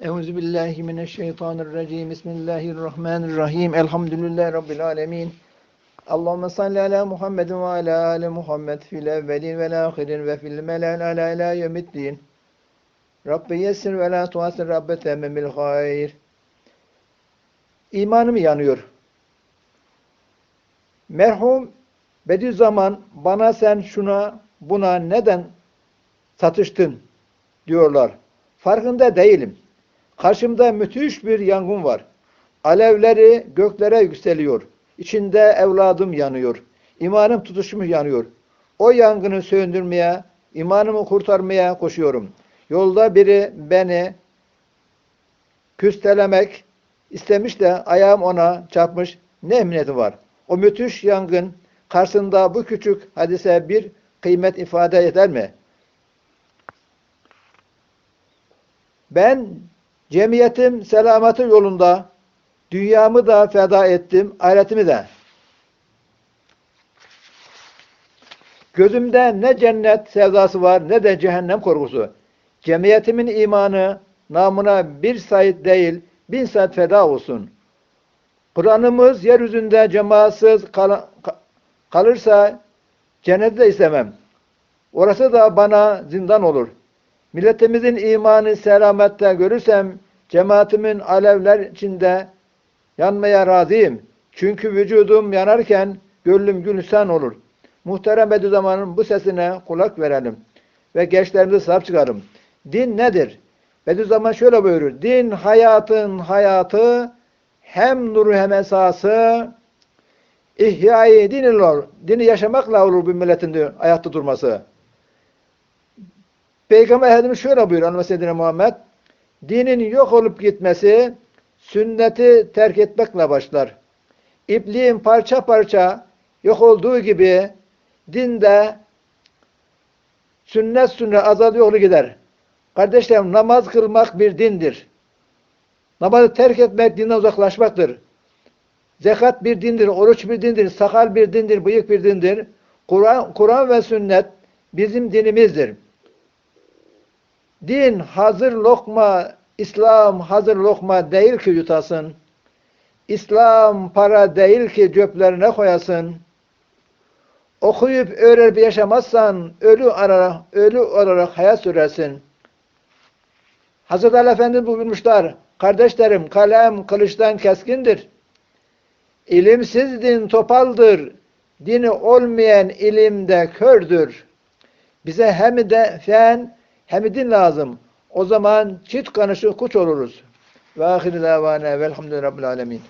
Euzu billahi mineşşeytanirracim. Bismillahirrahmanirrahim. Elhamdülillahi rabbil alamin. Allahumme salli ala Muhammed ve ala ali Muhammed fil evvelin vel ahirin ve fil mela'il ala ila yevmiddin. Rabbi yessir ve la tuasir Rabbe temmimil hayr. İmanım yanıyor. Merhum Bediüzzaman bana sen şuna buna neden satıştın diyorlar. Farkında değilim. Karşımda müthiş bir yangın var. Alevleri göklere yükseliyor. İçinde evladım yanıyor. İmanım tutuşmuş yanıyor. O yangını söndürmeye, imanımı kurtarmaya koşuyorum. Yolda biri beni küstelemek istemiş de ayağım ona çarpmış. Ne emniyeti var? O müthiş yangın karşısında bu küçük hadise bir kıymet ifade eder mi? Ben cemiyetim selameti yolunda dünyamı da feda ettim, ahiretimi de. Gözümde ne cennet sevdası var ne de cehennem korkusu. Cemiyetimin imanı namına bir sayit değil, bin sayit feda olsun. Kur'an'ımız yeryüzünde cemaatsız kal kalırsa cenneti de istemem. Orası da bana zindan olur. Milletimizin imanı selamette görürsem cemaatimin alevler içinde yanmaya razıyım. Çünkü vücudum yanarken gönlüm gülüsten olur. Muhterem Bediüzzaman'ın bu sesine kulak verelim ve gençlerimizi sahip çıkarım. Din nedir? Bediüzzaman şöyle buyurur. Din hayatın hayatı hem nuru hem esası İhya-i dinillah. Dini yaşamakla olur bir milletin diyor, ayakta durması. Peygamber Efendimiz şöyle buyuruyor Anadolu Muhammed. Dinin yok olup gitmesi sünneti terk etmekle başlar. İpliğin parça parça yok olduğu gibi dinde sünnet sünnet azalıyor yolu gider. Kardeşlerim namaz kılmak bir dindir. Namazı terk etmek dinden uzaklaşmaktır. Zekat bir dindir, oruç bir dindir, sakal bir dindir, bıyık bir dindir. Kur'an Kur'an ve sünnet bizim dinimizdir. Din hazır lokma, İslam hazır lokma değil ki yutasın. İslam para değil ki ceplerine koyasın. Okuyup öğrenip yaşamazsan ölü olarak, ölü olarak hayat sürersin. Hazreti Ali Efendimiz buyurmuşlar. Kardeşlerim kalem kılıçtan keskindir. İlimsiz din topaldır. Dini olmayan ilimde kördür. Bize hem de fen hem din lazım. O zaman çift kanışı kuş oluruz. Ve ahir davana velhamdülillahi rabbil alemin.